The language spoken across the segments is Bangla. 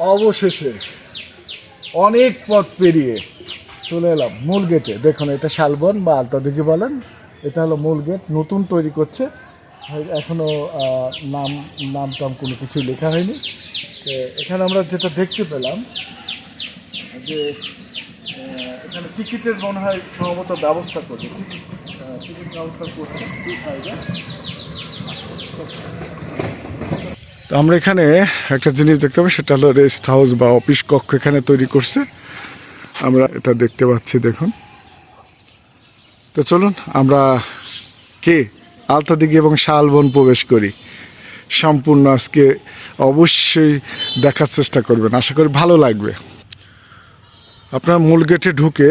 অবশেষে অনেক পথ পেরিয়ে চলে এলাম মূল গেটে। দেখুন, এটা শালবন বা আলতা দিঘি বলেন। এটা হলো মূল গেট, নতুন তৈরি করছে। এখনও নাম নাম টাম কোনো কিছু লেখা হয়নি। এখানে আমরা যেটা দেখতে পেলাম, যে এখানে টিকিটের মনে হয় সম্ভবত ব্যবস্থা করবে। টিকিট টিকিট ব্যবস্থা সাইডে তো আমরা এখানে একটা জিনিস দেখতে পাই সেটা হলো রেস্ট হাউস বা অফিস কক্ষ এখানে তৈরি করছে। আমরা এটা দেখতে পাচ্ছি, দেখুন। তো চলুন, আমরা কে? আলতা দিঘি এবং শালবন প্রবেশ করি। সম্পূর্ণ আজকে অবশ্যই দেখার চেষ্টা করবেন। আশা করি ভালো লাগবে। আপনার মূল গেটে ঢুকে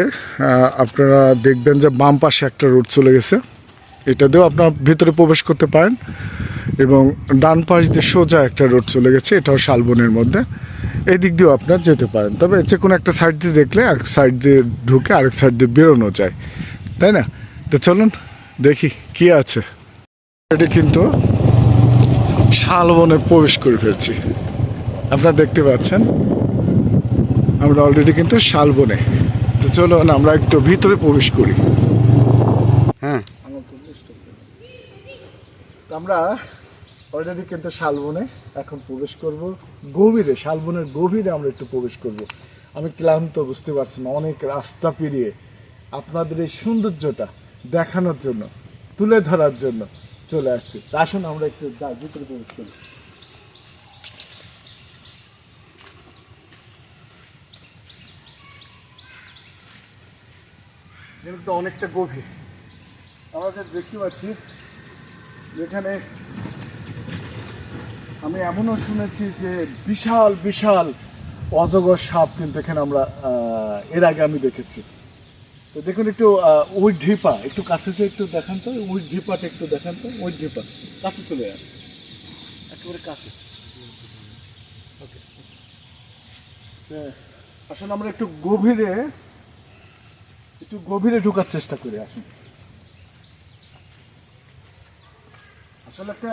আপনারা দেখবেন যে বাম পাশে একটা রোড চলে গেছে। এটা দিয়েও আপনার ভিতরে প্রবেশ করতে পারেন। এবং ডান পাশ দিয়ে সোজা একটা রোড চলে গেছে এটাও শালবনের মধ্যে। এই দিক দিয়েও আপনার যেতে পারেন। তবে যে কোনো একটা সাইড দিয়ে দেখলে আরেক সাইড দিয়ে ঢুকে আরেক সাইড দিয়ে বেরোনো যায়। তাই না? তো চলুন দেখি কি আছে। এটি কিন্তু শালবনে প্রবেশ করে ফেলছি। আপনারা দেখতে পাচ্ছেন? আমরা অলরেডি কিন্তু শালবনে। তো চলুন আমরা একটু ভিতরে প্রবেশ করি। হ্যাঁ। আমরা অলরেডি কিন্তু শালবনে এখন প্রবেশ করব। গভীরে, শালবনের গভীরে আমরা একটু প্রবেশ করব। আমি ক্লান্ত, বুঝতে পারছি না, অনেক রাস্তা পেরিয়ে। আপনাদের এই সৌন্দর্যটা দেখানোর জন্য, তুলে ধরার জন্য চলে আসছি। আসুন, আমরা একটু যা ভিতরে প্রবেশ করি। অনেকটা গভীর, আমরা দেখতে পাচ্ছি, যেখানে আমি এমনও শুনেছি যে বিশাল বিশাল অজগর সাপ কিন্তু এখানে আমরা এর আগে আমি দেখেছি। তো দেখুন একটু ওই ঢিপা, একটু কাছে একটু দেখান তো, ওই ঢিপাটা একটু দেখান তো, ওই ঢিপা, কাছে চলে যান। একেবারে কাছে। ওকে। আসলে আমরা একটু গভীরে একটু গভীরে ঢোকার চেষ্টা করি, আসুন। আসলে একটা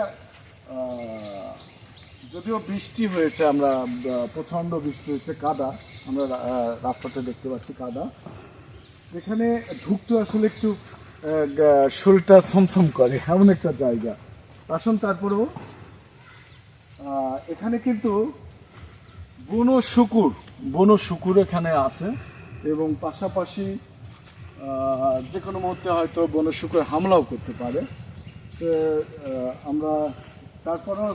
যদিও বৃষ্টি হয়েছে, আমরা প্রচণ্ড বৃষ্টি হয়েছে কাদা। আমরা রাস্তাতে দেখতে পাচ্ছি কাদা। এখানে ঢুকতে আসলে একটু শরীরটা ছমছম করে, এমন একটা জায়গা। আসুন তারপরেও এখানে কিন্তু বন শুকুর বন শুকুর এখানে আছে। এবং পাশাপাশি যে কোনো মুহূর্তে হয়তো বন শুকুর হামলাও করতে পারে। আমরা তারপরও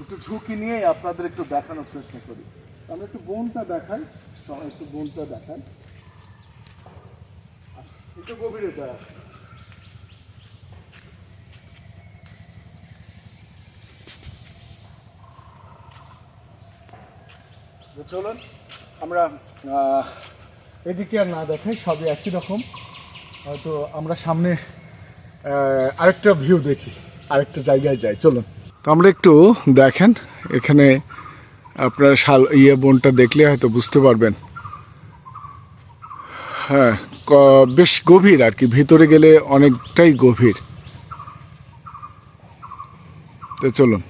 একটু ঝুঁকি নিয়ে আপনাদের একটু দেখানোর চেষ্টা করি। আমরা একটু বোনটা দেখাই সবাই একটু বোনটা দেখাই একটু গভীরে যায় তো চলুন, আমরা এদিকে আর না দেখাই, সবই একই রকম। হয়তো আমরা সামনে আরেকটা ভিউ দেখি, আরেকটা জায়গায় যাই। চলুন। আমরা একটু দেখেন, এখানে আপনার শাল ইয়ে বনটা দেখলে হয়তো বুঝতে পারবেন। হ্যাঁ বেশ গভীর আর কি, ভিতরে গেলে অনেকটাই গভীর। তো চলুন।